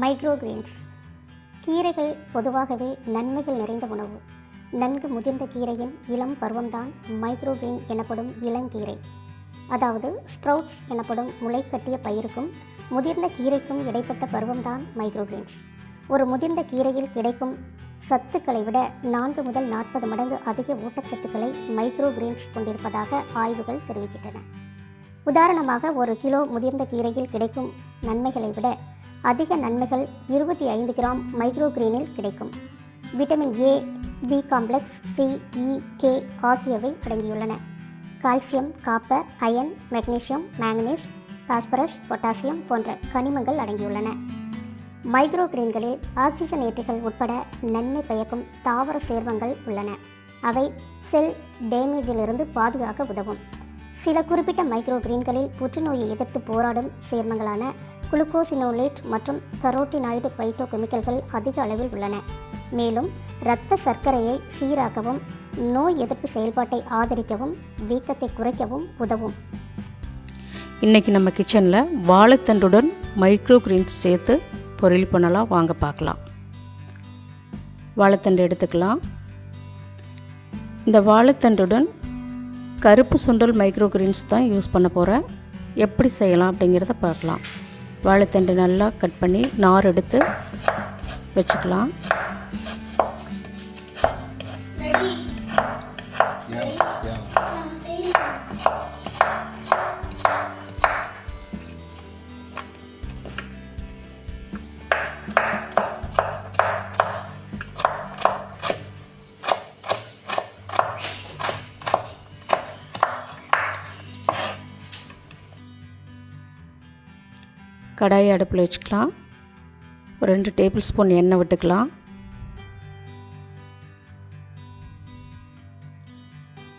Micro Green's கீரைகள் பொதுவாகவே நன்மைகள் நிறைந்த உணவு. நன்கு முதிர்ந்த கீரையின் இளம் பருவம்தான் மைக்ரோ கிரீன் எனப்படும் இளங்கீரை. அதாவது ஸ்ப்ரவுட்ஸ் எனப்படும் முளைக்கட்டிய பயிருக்கும் முதிர்ந்த கீரைக்கும் இடைப்பட்ட பருவம்தான் மைக்ரோ கிரீன்ஸ் ஒரு முதிர்ந்த கீரையில் கிடைக்கும் சத்துக்களை விட நான்கு முதல் நாற்பது மடங்கு அதிக ஊட்டச்சத்துக்களை மைக்ரோ கிரீன்ஸ் கொண்டிருப்பதாக ஆய்வுகள் தெரிவிக்கின்றன. உதாரணமாக ஒரு கிலோ முதிர்ந்த கீரையில் கிடைக்கும் நன்மைகளை விட அதிக நன்மைகள் இருபத்தி ஐந்து கிராம் மைக்ரோகிரீனில் கிடைக்கும். Vitamin A B complex C E K ஆகியவை அடங்கியுள்ளன. Calcium copper iron magnesium manganese phosphorus potassium போன்ற கனிமங்கள் அடங்கியுள்ளன. மைக்ரோ கிரீன்களில் ஆக்சிஜனேற்றிகள் உட்பட நன்மை பயக்கும் தாவர சேர்மங்கள் உள்ளன. அவை செல் டேமேஜிலிருந்து பாதுகாக்க உதவும். சில குறிப்பிட்ட மைக்ரோ கிரீன்களில் புற்றுநோயை எதிர்த்து போராடும் சேர்மங்களான குளுக்கோசினோலேட் மற்றும் கரோட்டினாய்டு பைட்டோ கெமிக்கல்கள் அதிக அளவில் உள்ளன. மேலும் இரத்த சர்க்கரையை சீராக்கவும் நோய் எதிர்ப்பு செயல்பாட்டை ஆதரிக்கவும் வீக்கத்தை குறைக்கவும் உதவும். இன்றைக்கி நம்ம கிச்சனில் வாழைத்தண்டுடன் மைக்ரோ கிரீன்ஸ் சேர்த்து பொரியல் பண்ணலாம். வாங்க பார்க்கலாம். வாழைத்தண்டு எடுத்துக்கலாம். இந்த வாழைத்தண்டுடன் கருப்பு சுண்டல் மைக்ரோ கிரீன்ஸ் தான் யூஸ் பண்ண போகிறேன் எப்படி செய்யலாம் அப்படிங்கிறத பார்க்கலாம். வாழைத்தண்டு நல்லா கட் பண்ணி நார் எடுத்து வச்சுக்கலாம். கடாயை அடுப்பில் வச்சுக்கலாம். ஒரு ரெண்டு டேபிள் ஸ்பூன் எண்ணெய் விட்டுக்கலாம்.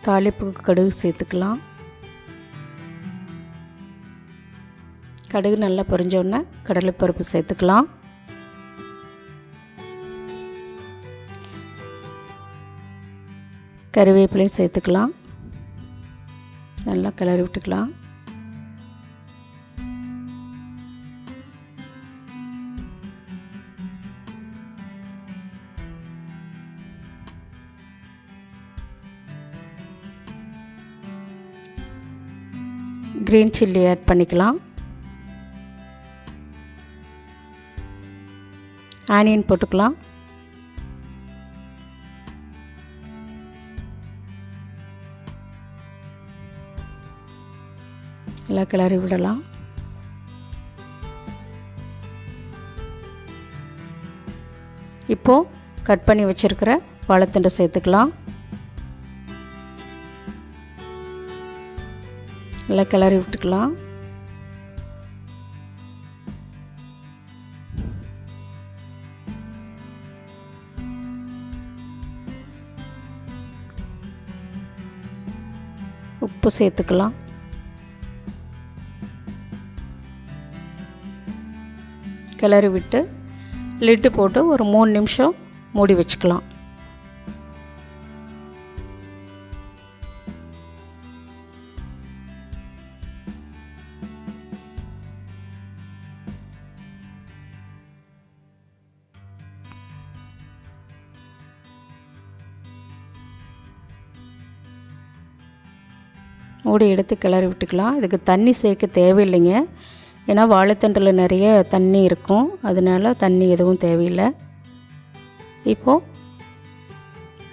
தாளிப்புக்கு கடுகு சேர்த்துக்கலாம். கடுகு நல்லா பொரிஞ்சோடனே கடலைப்பருப்பு சேர்த்துக்கலாம். கறிவேப்பிலையும் சேர்த்துக்கலாம். நல்லா கிளறி விட்டுக்கலாம். க்ரீன் சில்லி ஆட் பண்ணிக்கலாம். ஆனியன் போட்டுக்கலாம். நல்லா கிளறி விடலாம். இப்போது கட் பண்ணி வச்சுருக்கிற வாழைத்தண்டை சேர்த்துக்கலாம். நல்லா கிளறி விட்டுக்கலாம். உப்பு சேர்த்துக்கலாம். கிளறி விட்டு லிட்டு போட்டு ஒரு மூணு நிமிஷம் மூடி வச்சுக்கலாம். மூடி எடுத்து கிளறி விட்டுக்கலாம். இதுக்கு தண்ணி சேர்க்க தேவையில்லைங்க. ஏன்னா வாழைத்தண்டில் நிறைய தண்ணி இருக்கும். அதனால தண்ணி எதுவும் தேவையில்லை. இப்போது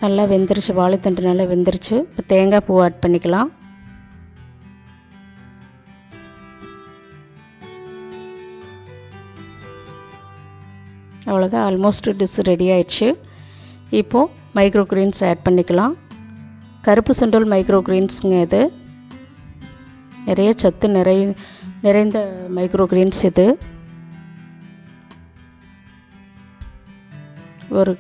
நல்லா வெந்துருச்சு. வாழைத்தண்டு நல்லா வெந்துருச்சு. இப்போ தேங்காய் பூ ஆட் பண்ணிக்கலாம். அவ்வளோதான் ஆல்மோஸ்ட் டிஷ் ரெடி ஆயிடுச்சு. இப்போது மைக்ரோ கிரீன்ஸ் ஆட் பண்ணிக்கலாம். கருப்பு சுண்டல் மைக்ரோ கிரீன்ஸுங்க இது. நிறைய சத்து நிறை நிறைந்த மைக்ரோக்ரீன்ஸ் இது. ஒரு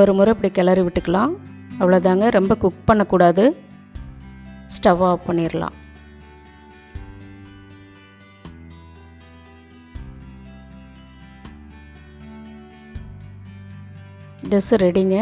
ஒரு முறை இப்படி கிளறி விட்டுக்கலாம். அவ்வளோதாங்க ரொம்ப குக் பண்ணக்கூடாது. ஸ்டவ் ஆஃப் பண்ணிடலாம் ட்ரெஸ் ரெடிங்க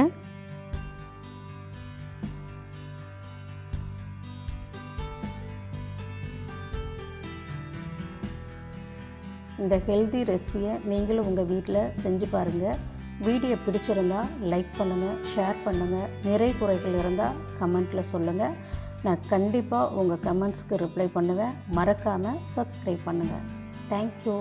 இந்த ஹெல்தி ரெசிபியை நீங்களும் உங்கள் வீட்டில் செஞ்சு பாருங்கள் வீடியோ பிடிச்சிருந்தா லைக் பண்ணுங்கள் ஷேர் பண்ணுங்கள் நிறை குறைகள் இருந்தால் கமெண்ட்டில் சொல்லுங்கள் நான் கண்டிப்பாக உங்கள் கமெண்ட்ஸ்க்கு ரிப்ளை பண்ணுவேன். மறக்காமல் சப்ஸ்கிரைப் பண்ணுங்கள் தேங்க்யூ